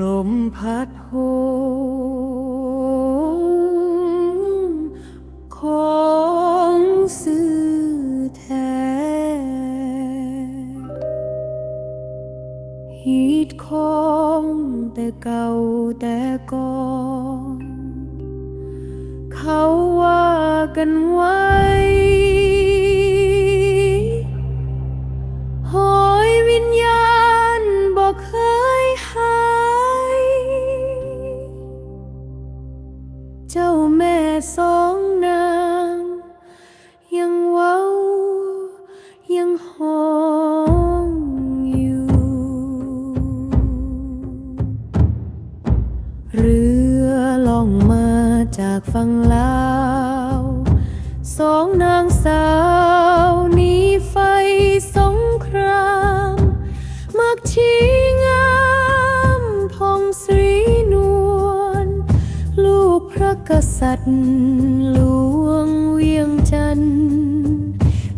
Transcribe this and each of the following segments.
ลมพัดโหมของสื่อแท้ ฮีดของแต่เก่าแต่ก่อน เขาว่ากันว้ห เจ้าแม่สองนาง ยังเว้า ยังหองอยู่ เรือล่องมาจากฝั่งลา กษัตริย์หลวงเวียงจันทร์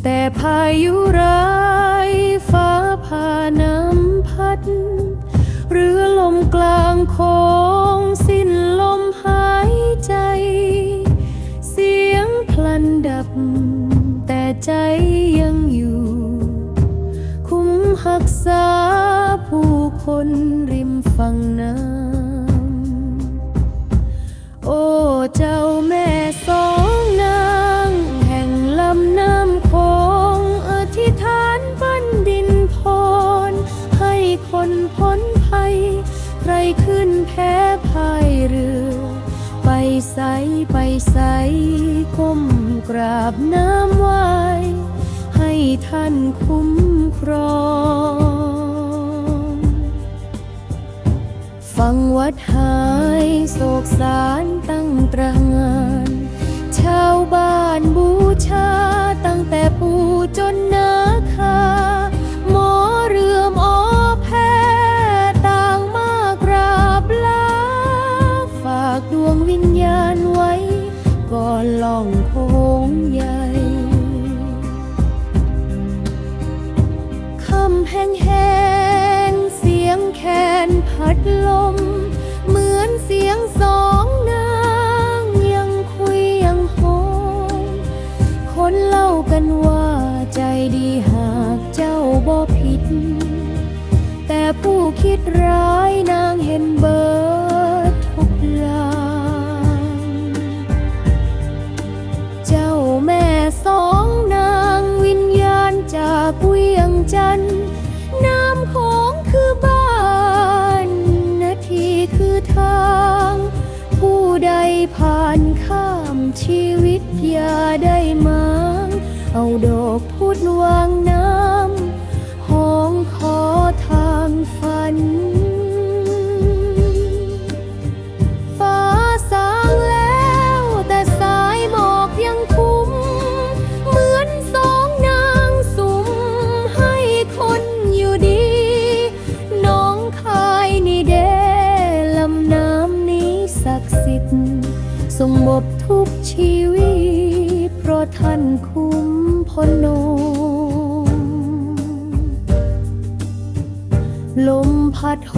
แต่พายุร้ายฟ้าผ่าน้ำพัด เรือลมกลางโค้งสิ้นลมหายใจ เสียงพลันดับ แต่ใจยังอยู่ คุ้มหักษาผู้คนริมฝั่งน้ำ เจ้าแม่สองนางแห่งลำน้ำโคงอธิษฐานบันดินพร ให้คนพ้นภัย ใครขึ้นแพ้พายเรือ ไปใสไปใสก้มกราบน้ำไหวให้ท่านคุ้มครอง ฟังวัดหายโศกสารตั้งตรงานชาวบ้านบูชาตั้งแต่ปู่จนนาคา หมอเรื่อมอแพทย์ต่างมากราบลา ฝากดวงวิญญาณไว้ ก่อนล่องโค้งใหญ่คำแห้งแห้งๆเสียงแคนพัดล นว่าใจดีหากเจ้าบ่ผิด แต่ผู้คิดร้ายนางเห็นเบิดทุกลางเจ้าแม่สองนางวิญญาณจากเวียงจันทร์น้ำของคือบ้านนาทีคือทาง ผู้ใดผ่านข้ามชีวิตอย่าได้มา เอาดอกพุดวางน้ำห้องขอทางฝัน ฟ้าสางแล้วแต่สายหมอกยังคุ้ม เหมือนสองนางสุมให้คนอยู่ดี น้องคายนี่เดลำน้ำนี้ศักดิ์สิทธิ์ทรงบบทุกชีวิต เพราะท่านค พนม ลมพัดโห